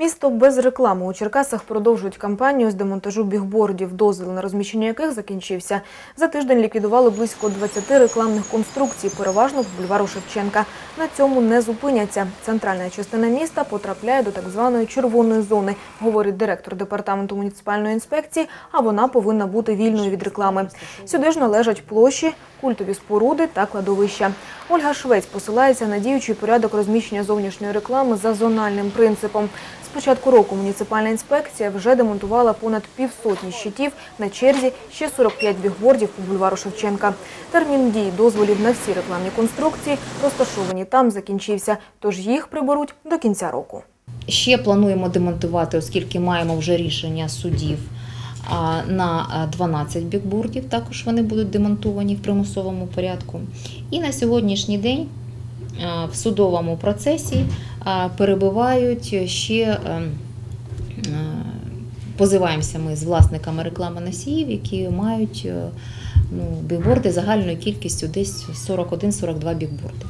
Місто без реклами у Черкасах продовжують кампанію з демонтажу бігбордів, дозвіл на розміщення яких закінчився. За тиждень ліквідували близько 20 рекламних конструкцій, переважно по бульвару Шевченка. На цьому не зупиняться. Центральна частина міста потрапляє до так званої червоної зони, говорить директор департаменту муніципальної інспекції. А вона повинна бути вільною від реклами. Сюди ж належать площі, культові споруди та кладовища. Ольга Швець посилається на діючий порядок розміщення зовнішньої реклами за зональним принципом. З початку року муніципальна інспекція вже демонтувала понад півсотні щитів, на черзі ще 45 бігбордів по бульвару Шевченка. Термін дії дозволів на всі рекламні конструкції, розташовані там, закінчився, тож їх приберуть до кінця року. Ще плануємо демонтувати, оскільки маємо вже рішення судів на 12 бікбордів. Також вони будуть демонтовані в примусовому порядку. І на сьогоднішній день в судовому процесі перебувають ще. е, е, Позиваємося ми з власниками рекламоносіїв, які мають е, ну, бікборди загальною кількістю десь 41-42 бікборди.